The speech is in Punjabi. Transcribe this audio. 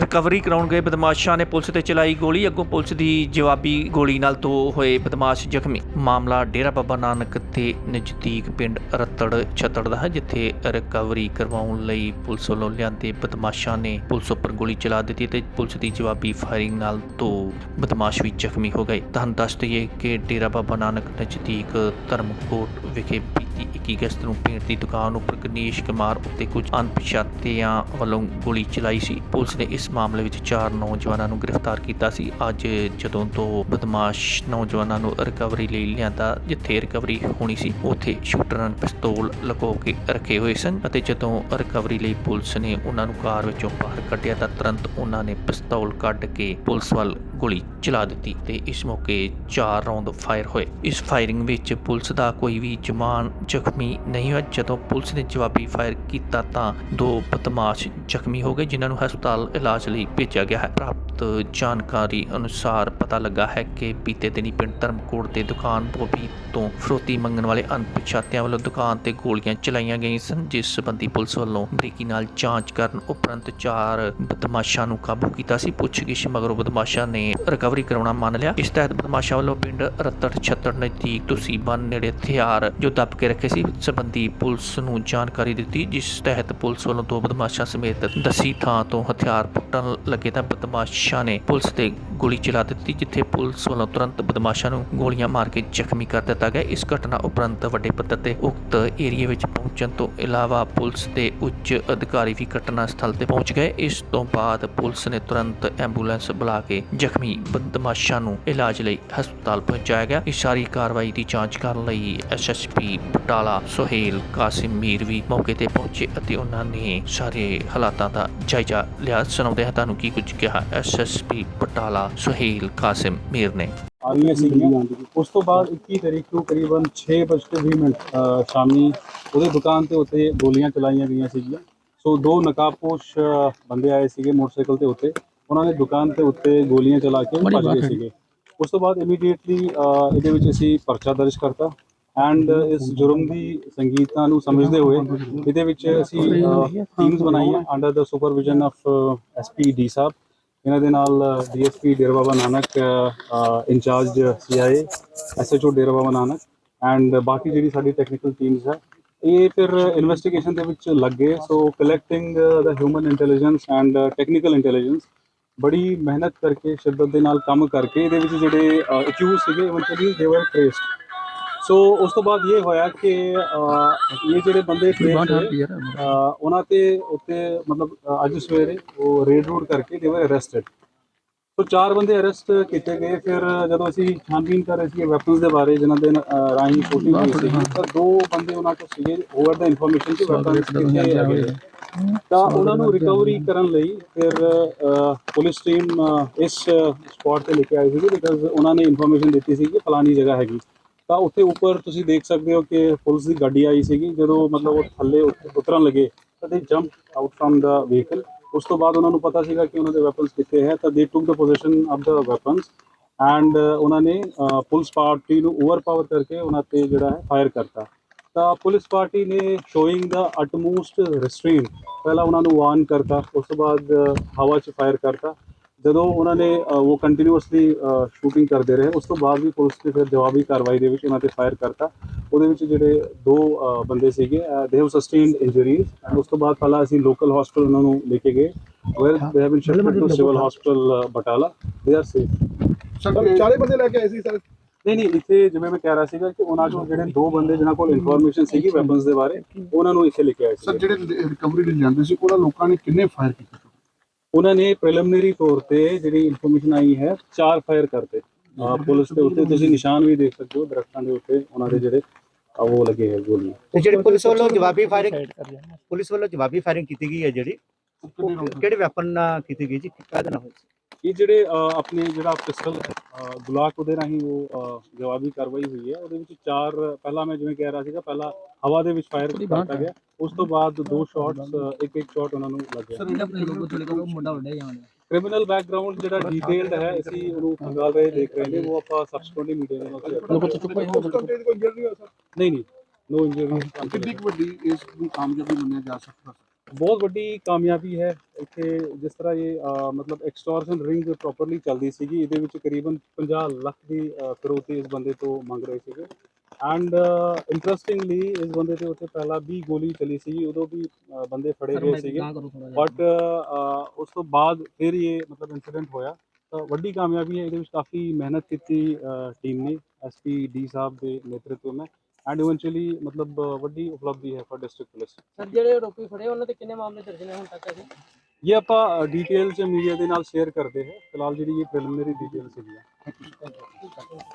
ਰਿਕਵਰੀ ਕਰਾਉਣ ਗਏ ਬਦਮਾਸ਼ਾਂ ਨੇ ਪੁਲਿਸ ਤੇ ਚਲਾਈ ਗੋਲੀ। ਅੱਗੋਂ ਪੁਲਿਸ ਦੀ ਜਵਾਬੀ ਗੋਲੀ ਨਾਲ ਦੋ ਹੋਏ ਬਦਮਾਸ਼ ਜ਼ਖਮੀ। ਮਾਮਲਾ ਡੇਰਾ ਬਾਬਾ ਨਾਨਕ ਤੇ ਨਜ਼ਦੀਕ ਪਿੰਡ ਰਤੜ ਛਤੜ ਦਾ ਹੈ, ਜਿੱਥੇ ਰਿਕਵਰੀ ਕਰਵਾਉਣ ਲਈ ਪੁਲਿਸ ਵੱਲੋਂ ਲਿਆਂਦੇ ਬਦਮਾਸ਼ਾਂ ਨੇ ਪੁਲਿਸ ਉੱਪਰ ਗੋਲੀ ਚਲਾ ਦਿੱਤੀ ਤੇ ਪੁਲਿਸ ਦੀ ਜਵਾਬੀ ਫਾਇਰਿੰਗ ਨਾਲ ਦੋ ਬਦਮਾਸ਼ ਵੀ ਜ਼ਖਮੀ ਹੋ ਗਏ। ਤੁਹਾਨੂੰ ਦੱਸ ਦਈਏ ਕਿ ਡੇਰਾ ਬਾਬਾ ਨਾਨਕ ਨਜ਼ਦੀਕ ਧਰਮਕੋਟ ਵਿਖੇ ਬੀਤੀ 21 ਅਗਸਤ ਨੂੰ ਪੇਂਟ ਦੀ ਦੁਕਾਨ ਉੱਪਰ ਗਣੇਸ਼ ਕੁਮਾਰ ਉੱਤੇ ਕੁਝ ਅਣਪਛਾਤਿਆਂ ਵੱਲੋਂ ਗੋਲੀ ਚਲਾਈ ਸੀ। ਪੁਲਿਸ ਨੇ ਇਸ ਮਾਮਲੇ ਵਿੱਚ ਚਾਰ ਨੌਜਵਾਨਾਂ ਨੂੰ ਗ੍ਰਿਫਤਾਰ ਕੀਤਾ ਸੀ। ਅੱਜ ਜਦੋਂ ਤੋਂ ਬਦਮਾਸ਼ ਨੌਜਵਾਨਾਂ ਨੂੰ ਰਿਕਵਰੀ ਲਈ ਲਿਆਂਦਾ, ਜਿੱਥੇ ਰਿਕਵਰੀ ਹੋਣੀ ਸੀ, ਉੱਥੇ ਸ਼ੂਟਰਾਂ ਨੇ ਪਿਸਤੌਲ ਲਗੋ ਕੇ ਰੱਖੇ ਹੋਏ ਸਨ ਅਤੇ ਜਦੋਂ ਰਿਕਵਰੀ ਲਈ ਪੁਲਿਸ ਨੇ ਉਹਨਾਂ ਨੂੰ ਕਾਰ ਵਿੱਚੋਂ ਬਾਹਰ ਕੱਢਿਆ ਤਾਂ ਤੁਰੰਤ ਉਹਨਾਂ ਨੇ ਪਿਸਤੌਲ ਕੱਢ ਕੇ ਪੁਲਿਸ ਵੱਲ ਗੋਲੀ ਚਲਾ ਦਿੱਤੀ ਤੇ ਇਸ ਮੌਕੇ ਚਾਰ ਰਾਉਂਡ ਫਾਇਰ ਹੋਏ। ਇਸ ਫਾਇਰਿੰਗ ਵਿੱਚ ਪੁਲਿਸ ਦਾ ਕੋਈ ਵੀ ਜਵਾਨ ਜ਼ਖਮੀ ਨਹੀਂ ਹੋਇਆ। ਜਦੋਂ ਪੁਲਿਸ ਨੇ ਜਵਾਬੀ ਫਾਇਰ ਕੀਤਾ ਤਾਂ ਦੋ ਬਦਮਾਸ਼ ਜ਼ਖਮੀ ਹੋ ਗਏ, ਜਿਨ੍ਹਾਂ ਨੂੰ ਹਸਪਤਾਲ ਇਲਾਜ ਲਈ ਭੇਜਿਆ ਗਿਆ ਹੈ। ਪ੍ਰਾਪਤ ਜਾਣਕਾਰੀ ਅਨੁਸਾਰ ਪਤਾ ਲੱਗਾ ਹੈ ਕਿ ਬੀਤੇ ਦਿਨੀ ਪਿੰਡ ਧਰਮਕੋਟ ਦੇ ਦੁਕਾਨ ਬੋਬੀ ਤੋਂ ਫਰੋਤੀ ਮੰਗਣ ਵਾਲੇ ਅਣਪਛਾਤਿਆਂ ਵੱਲੋਂ ਦੁਕਾਨ ਤੇ ਗੋਲੀਆਂ ਚਲਾਈਆਂ ਗਈਆਂ ਸਨ, ਜਿਸ ਸੰਬੰਧੀ ਪੁਲਿਸ ਵੱਲੋਂ ਬਰੀਕੀ ਨਾਲ ਜਾਂਚ ਕਰਨ ਉਪਰੰਤ ਚਾਰ ਬਦਮਾਸ਼ਾਂ ਨੂੰ ਕਾਬੂ ਕੀਤਾ ਸੀ। ਪੁੱਛਗਿੱਛ ਮਗਰੋਂ ਬਦਮਾਸ਼ਾਂ ਨੇ ਰਿਕਵਰੀ ਕਰਾਉਣਾ ਮੰਨ ਲਿਆ। ਇਸ ਤਹਿਤ ਬਦਮਾਸ਼ਾਂ ਵੱਲੋਂ ਪਿੰਡ ਰਤੜ ਛੱਤੜ ਨਜ਼ਦੀਕ ਤੁਸੀਂ ਬੰਨ ਨੇੜੇ ਹਥਿਆਰ ਜੋ ਦੱਬ ਕੇ ਰੱਖੇ ਸੀ, ਸੰਬੰਧੀ ਪੁਲਿਸ ਨੂੰ ਜਾਣਕਾਰੀ ਦਿੱਤੀ, ਜਿਸ ਤਹਿਤ ਪੁਲਿਸ ਵੱਲੋਂ ਦੋ ਬਦਮਾਸ਼ਾਂ ਸਮੇਤ ਦਸੀ ਥਾਂ ਤੋਂ ਹਥਿਆਰ ਪੁੱਟਣ ਲੱਗੇ ਤਾਂ ਬਦਮਾਸ਼ ਨੇ ਪੁਲਿਸ ਤੇ ਗੋਲੀ ਚਲਾ ਦਿੱਤੀ, ਜਿੱਥੇ ਪੁਲਿਸ ਵੱਲੋਂ ਤੁਰੰਤ ਬਦਮਾਸ਼ਾਂ ਨੂੰ ਗੋਲੀਆਂ ਮਾਰ ਕੇ ਜ਼ਖਮੀ ਕਰ ਦਿੱਤਾ ਗਿਆ। ਇਸ ਘਟਨਾ ਉਪਰੰਤ ਵੱਡੇ ਪੱਧਰ ਤੇ ਉਕਤ ਏਰੀਏ ਵਿੱਚ ਪਹੁੰਚਣ ਤੋਂ ਇਲਾਵਾ ਪੁਲਿਸ ਦੇ ਉੱਚ ਅਧਿਕਾਰੀ ਵੀ ਘਟਨਾ ਸਥਲ ਤੇ ਪਹੁੰਚ ਗਏ। ਇਸ ਤੋਂ ਬਾਅਦ ਪੁਲਿਸ ਨੇ ਤੁਰੰਤ ਐਂਬੂਲੈਂਸ ਬੁਲਾ ਕੇ ਜ਼ਖਮੀ ਬਦਮਾਸ਼ਾਂ ਨੂੰ ਇਲਾਜ ਲਈ ਹਸਪਤਾਲ ਪਹੁੰਚਾਇਆ ਗਿਆ। ਇਸ ਸਾਰੀ ਕਾਰਵਾਈ ਦੀ ਜਾਂਚ ਕਰਨ ਲਈ ਐਸਐਸਪੀ ਬਟਾਲਾ, ਸੁਹੇਲ, ਕਾਸਿਮ ਮੀਰ ਵੀ ਮੌਕੇ ਤੇ ਪਹੁੰਚੇ ਅਤੇ ਉਹਨਾਂ ਨੇ ਸਾਰੇ ਹਾਲਾਤਾਂ ਦਾ ਜਾਇਜ਼ਾ ਲਿਆ। ਸੁਣਾਉਂਦੇ ਹਾਂ ਤੁਹਾਨੂੰ ਕੀ ਕੁਝ ਕਿਹਾ ਐਸਐਸਪੀ ਬਟਾਲਾ ਸੁਹੇਲ ਕਾਸਿਮ ਮੀਰ ਨੇ। ਆ ਰਹੀਆਂ ਸੀਗੀਆਂ। ਉਸ ਤੋਂ ਬਾਅਦ 21 ਤਰੀਕ ਨੂੰ ਕਰੀਬਨ 6:20 ਮਿੰਟ ਸ਼ਾਮੀ ਉਹਦੇ ਦੁਕਾਨ ਤੇ ਉੱਤੇ ਗੋਲੀਆਂ ਚਲਾਈਆਂ ਗਈਆਂ ਸੀਗੀਆਂ। ਸੋ ਦੋ ਨਕਾਬਪੋਸ਼ ਬੰਦੇ ਆਏ ਸੀਗੇ ਮੋਟਰਸਾਈਕਲ ਤੇ ਉੱਤੇ। ਉਹਨਾਂ ਨੇ ਦੁਕਾਨ ਤੇ ਉੱਤੇ ਗੋਲੀਆਂ ਚਲਾ ਕੇ ਭੱਜ ਗਏ ਸੀਗੇ। ਉਸ ਤੋਂ ਬਾਅਦ ਇਮੀਡੀਏਟਲੀ ਇਹਦੇ ਵਿੱਚ ਅਸੀਂ ਪਰਚਾ ਦਰਜ ਕਰਤਾ। ਐਂਡ ਇਸ ਜੁਰਮ ਦੀ ਸੰਗੀਤਾਂ ਨੂੰ ਸਮਝਦੇ ਹੋਏ ਇਹਦੇ ਵਿੱਚ ਅਸੀਂ ਟੀਮਸ ਬਣਾਈਆਂ ਅੰਡਰ ਦਾ ਸੁਪਰਵਿਜ਼ਨ ਆਫ ਐਸਪੀ ਡੀ ਸਾਹਿਬ। ਇਹਨਾਂ ਦੇ ਨਾਲ DSP Dera Baba Nanak incharge CIA SHO Dera Baba Nanak and ਬਾਕੀ ਜਿਹੜੀ ਸਾਡੀ ਟੈਕਨੀਕਲ ਟੀਮਸ ਹੈ ਇਹ ਫਿਰ ਇਨਵੈਸਟੀਗੇਸ਼ਨ ਦੇ ਵਿੱਚ ਲੱਗੇ। So collecting the human intelligence and technical intelligence ਬੜੀ ਮਿਹਨਤ ਕਰਕੇ, ਸ਼ਿੱਦਤ ਦੇ ਨਾਲ ਕੰਮ ਕਰਕੇ, ਇਹਦੇ ਵਿੱਚ ਜਿਹੜੇ ਅਕਿਊਜ਼ ਸੀਗੇ ਇਵੈਂਚੁਅਲੀ ਦੇ ਵਰ ਟ੍ਰੇਸਡ ਸੋ ਉਸ ਤੋਂ ਬਾਅਦ ਇਹ ਹੋਇਆ ਕਿ ਅਹ, ਇਹ ਜਿਹੜੇ ਬੰਦੇ ਅਹ, ਉਹਨਾਂ ਤੇ ਉੱਤੇ ਮਤਲਬ ਅਹ, ਅੱਜ ਸਵੇਰੇ ਉਹ ਰੇਡ ਰੂਡ ਕਰਕੇ ਦੇ ਵਰ ਅਰੈਸਟਡ ਸੋ ਚਾਰ ਬੰਦੇ ਅਰੈਸਟ ਕੀਤੇ ਗਏ। ਫਿਰ ਜਦੋਂ ਅਸੀਂ ਛਾਨਬੀਨ ਕਰ ਰਹੇ ਸੀ ਵੈਪਨਸ ਦੇ ਬਾਰੇ ਜਿਨ੍ਹਾਂ ਦੇ ਅਹ, ਰਾਹੀਂ ਸ਼ੂਟਿੰਗ ਹੋਈ ਸੀ ਤਾਂ ਦੋ ਬੰਦੇ ਉਹਨਾਂ ਕੋਲ ਸੀਗੇ ਓਵਰ ਦਾ ਇਨਫੋਰਮੇਸ਼ਨ ਕਿ ਵੈਪਨਸ ਕਿੱਥੇ ਹੈਗੇ ਆ। ਤਾਂ ਉਹਨਾਂ ਨੂੰ ਰਿਕਵਰੀ ਕਰਨ ਲਈ ਫਿਰ ਅਹ, ਪੁਲਿਸ ਟੀਮ ਅਹ, ਇਸ ਸਪੌਟ ਤੇ ਲੈ ਕੇ ਆਈ ਸੀ ਬਿਕਾਜ਼ ਉਹਨਾਂ ਨੇ ਇਨਫੋਰਮੇਸ਼ਨ ਦਿੱਤੀ ਸੀ ਕਿ ਫਲਾਨੀ ਜਗ੍ਹਾ ਹੈਗੀ। ਤਾਂ ਉੱਥੇ ਉੱਪਰ ਤੁਸੀਂ ਦੇਖ ਸਕਦੇ ਹੋ ਕਿ ਪੁਲਿਸ ਦੀ ਗੱਡੀ ਆਈ ਸੀਗੀ। ਜਦੋਂ ਮਤਲਬ ਉਹ ਥੱਲੇ ਉਤ- ਉਤਰਨ ਲੱਗੇ, ਤਾਂ they jump out from the vehicle ਉਸ ਤੋਂ ਬਾਅਦ ਉਹਨਾਂ ਨੂੰ ਪਤਾ ਸੀਗਾ ਕਿ ਉਹਨਾਂ ਦੇ ਵੈਪਨਸ ਕਿੱਥੇ ਹੈ, ਤਾਂ they took the position of the weapons and ਉਹਨਾਂ ਨੇ ਪੁਲਿਸ ਪਾਰਟੀ ਨੂੰ ਓਵਰਪਾਵਰ ਕਰਕੇ ਉਹਨਾਂ ਤੇ ਜਿਹੜਾ ਹੈ ਫਾਇਰ ਕਰਤਾ। ਤਾਂ ਪੁਲਿਸ ਪਾਰਟੀ ਨੇ ਸ਼ੋਇੰਗ ਦਾ ਅਟਮੋਸਟ ਰੈਸਟ੍ਰੇਨ ਪਹਿਲਾਂ ਉਹਨਾਂ ਨੂੰ ਵਾਰਨ ਕਰਤਾ, ਉਸ ਤੋਂ ਬਾਅਦ ਹਵਾ 'ਚ ਫਾਇਰ ਕਰਤਾ। ਜਦੋਂ ਉਹਨਾਂ ਨੇ ਉਹ ਕੰਟੀਨਿਊਸਲੀ ਸ਼ੂਟਿੰਗ ਕਰਦੇ ਰਹੇ ਉਸ ਤੋਂ ਬਾਅਦ ਵੀ ਪੁਲਿਸ ਨੇ ਫਿਰ ਜਵਾਬੀ ਕਾਰਵਾਈ ਦੇ ਵਿੱਚ ਉਹਨਾਂ ਤੇ ਫਾਇਰ ਕਰਤਾ। ਉਹਦੇ ਵਿੱਚ ਜਿਹੜੇ ਦੋ ਬੰਦੇ ਸੀਗੇ they have sustained injuries and ਉਸ ਤੋਂ ਬਾਅਦ ਪਹਿਲਾਂ ਅਸੀਂ ਲੋਕਲ ਹਸਪੀਟਲ ਉਹਨਾਂ ਨੂੰ ਲੈ ਕੇ ਗਏ। Where they have been shifted to civil hospital Batala. They are safe sir ਚਾਰੇ ਬੰਦੇ ਲੈ ਕੇ ਆਏ ਸੀ ਸਰ ਨਹੀਂ ਨਹੀਂ ਇੱਥੇ ਜਿਵੇਂ ਮੈਂ ਕਹਿ ਰਿਹਾ ਸੀਗਾ ਕਿ ਉਹਨਾਂ ਕੋਲ ਜਿਹੜੇ ਦੋ ਬੰਦੇ ਜਿਨ੍ਹਾਂ ਕੋਲ ਇਨਫੋਰਮੇਸ਼ਨ ਸੀਗੀ ਵੈਪਨਸ ਦੇ ਬਾਰੇ ਉਹਨਾਂ ਨੂੰ ਇੱਥੇ ਲੈ ਕੇ ਆਏ ਸਰ ਸੀ ਜਿਹੜੇ ਰਿਕਵਰੀ ਲਈ ਜਾਂਦੇ ਸੀ ਉਹਨਾਂ ਲੋਕਾਂ ਨੇ ਕਿੰਨੇ ਫਾਇਰ ਕੀਤੇ? ਉਹਨਾਂ ਨੇ ਪ੍ਰੀਲਿਮਿਨਰੀ ਤੌਰ ਤੇ ਜਿਹੜੀ ਇਨਫੋਰਮੇਸ਼ਨ ਆਈ ਹੈ ਚਾਰ ਫਾਇਰ ਕਰਤੇ ਅਹ ਪੁਲਿਸ ਦੇ ਉੱਤੇ ਤੁਸੀਂ ਨਿਸ਼ਾਨ ਵੀ ਦੇਖ ਸਕਦੇ ਹੋ ਦਰਖਤਾਂ ਦੇ ਉੱਤੇ ਉਹਨਾਂ ਦੇ ਜਿਹੜੇ ਅਹ ਉਹ ਲੱਗੇ ਹੈ ਗੋਲੀਆਂ। ਤੇ ਜਿਹੜੀ ਪੁਲਿਸ ਵੱਲੋਂ ਜਵਾਬੀ ਫਾਇਰਿੰਗ ਪੁਲਿਸ ਵੱਲੋਂ ਜਵਾਬੀ ਫਾਇਰਿੰਗ ਕੀਤੀ ਗਈ ਹੈ ਜਿਹੜੀ? ਕਿਹੜੇ ਵੈਪਨ ਨਾਲ ਕੀਤੀ ਗਈ ਜੀ? ਕਾਹਦੇ ਨਾਲ ਹੋਈ ਇਹ ਜਿਹੜੇ ਆਪਣੇ ਜਿਹੜਾ ਪਿਸਟਲ ਗੁਲਾਕ ਉਹਦੇ ਰਾਹੀਂ ਉਹ ਜਵਾਬੀ ਕਾਰਵਾਈ ਹੋਈ ਹੈ। ਉਹਦੇ ਵਿੱਚ ਚਾਰ ਪਹਿਲਾਂ ਮੈਂ ਜਿਵੇਂ ਕਹਿ ਰਿਹਾ ਸੀਗਾ ਪਹਿਲਾਂ ਹਵਾ ਦੇ ਵਿੱਚ ਫਾਇਰ ਕੀਤਾ ਗਿਆ। ਉਸ ਤੋਂ ਬਾਅਦ ਦੋ ਸ਼ਾਟਸ ਇੱਕ ਇੱਕ ਸ਼ਾਟ ਉਹਨਾਂ ਨੂੰ ਲੱਗਿਆ ਕ੍ਰਿਮੀਨਲ ਬੈਕਗ੍ਰਾਉਂਡ ਜਿਹੜਾ ਡੀਟੇਲਡ ਹੈ ਅਸੀਂ ਉਹਨੂੰ ਖੰਗਾਲ ਰਹੇ ਦੇਖ ਰਹੇ ਨੇ ਉਹ ਆਪਾਂ ਸਬਸਟੀਟਿਊਟਲੀ ਮੀਡੀਆ ਦੇ ਨਾਲ ਉਸ ਕੰਟੇ ਕੋਈ ਇੰਜਰੀ ਹੋਇਆ ਸਰ? ਨਹੀਂ ਨਹੀਂ ਨੋ ਇੰਜਰੀ ਕਿੰਨੀ ਵੱਡੀ ਇਸ ਨੂੰ ਕਾਮਯਾਬੀ ਮੰਨਿਆ ਜਾ ਸਕਦਾ ਸਰ? ਬਹੁਤ ਵੱਡੀ ਕਾਮਯਾਬੀ ਹੈ। ਇੱਥੇ ਜਿਸ ਤਰ੍ਹਾਂ ਇਹ ਮਤਲਬ ਐਕਸਟੋਰਸ਼ਨ ਰਿੰਗ ਪ੍ਰੋਪਰਲੀ ਚੱਲਦੀ ਸੀਗੀ ਇਹਦੇ ਵਿੱਚ ਕਰੀਬਨ 50 ਲੱਖ ਦੀ ਫਿਰੌਤੀ ਇਸ ਬੰਦੇ ਤੋਂ ਮੰਗ ਰਹੇ ਸੀਗੇ। ਐਂਡ ਇੰਟਰਸਟਿੰਗਲੀ ਇਸ ਬੰਦੇ ਤੇ ਉੱਤੇ ਪਹਿਲਾਂ ਵੀ ਗੋਲੀ ਚਲੀ ਸੀਗੀ ਉਦੋਂ ਵੀ ਅਹ, ਬੰਦੇ ਫੜੇ ਗਏ ਸੀਗੇ ਬਟ ਉਸ ਤੋਂ ਬਾਅਦ ਫਿਰ ਇਹ ਮਤਲਬ ਇਨਸੀਡੈਂਟ ਹੋਇਆ ਤਾਂ ਵੱਡੀ ਕਾਮਯਾਬੀ ਹੈ ਇਹਦੇ ਵਿੱਚ ਕਾਫੀ ਮਿਹਨਤ ਕੀਤੀ ਟੀਮ ਨੇ ਐਸਪੀ ਡੀ ਸਾਹਿਬ ਦੇ ਨੇਤਰਤਵ ਵਿੱਚ ਐਂਡ ਇਵੈਂਚੁਅਲੀ ਮਤਲਬ ਅਹ, ਵੱਡੀ ਉਪਲਬਧੀ ਹੈ ਫॉर ਡਿਸਟ੍ਰਿਕਟ ਪੁਲਿਸ ਸਰ ਜਿਹੜੇ ਆਰੋਪੀ ਫੜੇ ਉਹਨਾਂ ਤੇ ਕਿੰਨੇ ਮਾਮਲੇ ਦਰਜ ਨੇ ਹੁਣ ਤੱਕ ਅਜੇ ਇਹ ਆਪਾਂ ਡਿਟੇਲ ਚ ਮੀਡੀਆ ਦੇ ਨਾਲ ਸ਼ੇਅਰ ਕਰਦੇ ਹਾਂ ਫਿਲਹਾਲ ਜਿਹੜੀ ਇਹ ਪ੍ਰੀਲਿਮਿਨਰੀ ਡਿਟੇਲ ਸੀਗੀਆਂ